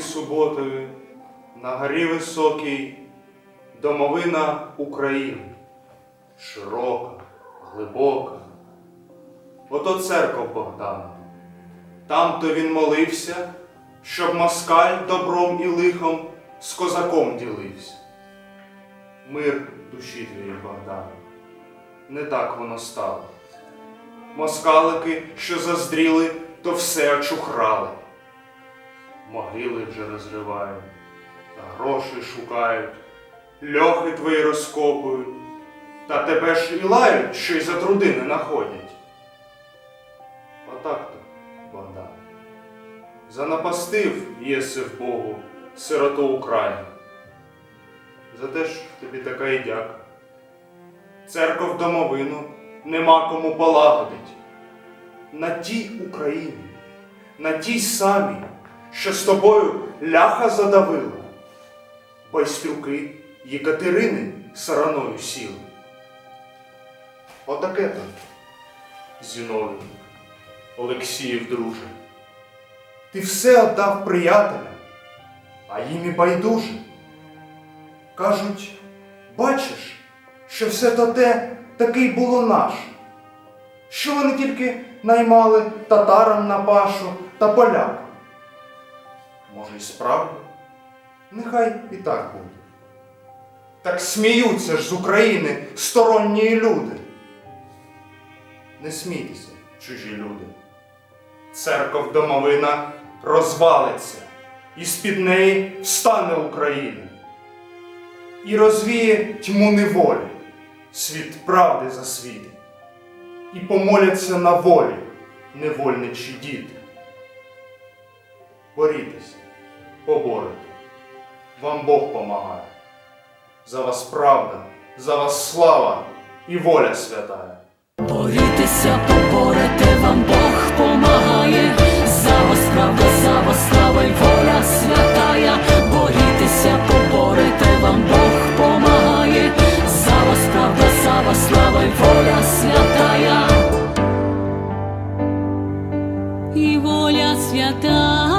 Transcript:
суботою на горі високій домовина України. Широка, глибока. Ото церква Богдана. Там то він молився, щоб москаль добром і лихом з козаком ділився. Мир душі твоїй, Богдан. Не так воно стало. Москалики, що заздріли, то все очухрали. Могили вже розривають, гроші шукають, льохи твої розкопують, та тебе ж і лають, що й за труди не находять. Отак то, Богдан. Занапастив єси в Богу сироту України. За те ж тобі така і дяка. Церков домовину нема кому полагодить. На тій Україні, на тій самій, що з тобою ляха задавила, байстрюки Єкатерини сараною сіли. Отаке то, Зіновій, Олексіїв друже. Ти все отдав приятеля, а їм і байдуже. Кажуть, бачиш, що все то те таки й було наше, що вони тільки наймали татарам на пашу та полякам. Може, і справді? Нехай і так буде. Так сміються ж з України сторонні люди. Не смійтеся, чужі люди. Церков домовина розвалиться, і з-під неї встане Україна і розвіє тьму неволі, світ правди засвітить, і помоляться на волі невольничі діти. Борітеся, поборете, вам Бог помагає. За вас правда, за вас слава і воля святая. Борітеся, поборете, вам Бог помагає, за вас правда, за вас слава й воля святая. Борітеся, поборете, вам Бог помагає, за вас правда, за вас слава й воля святая. І воля свята.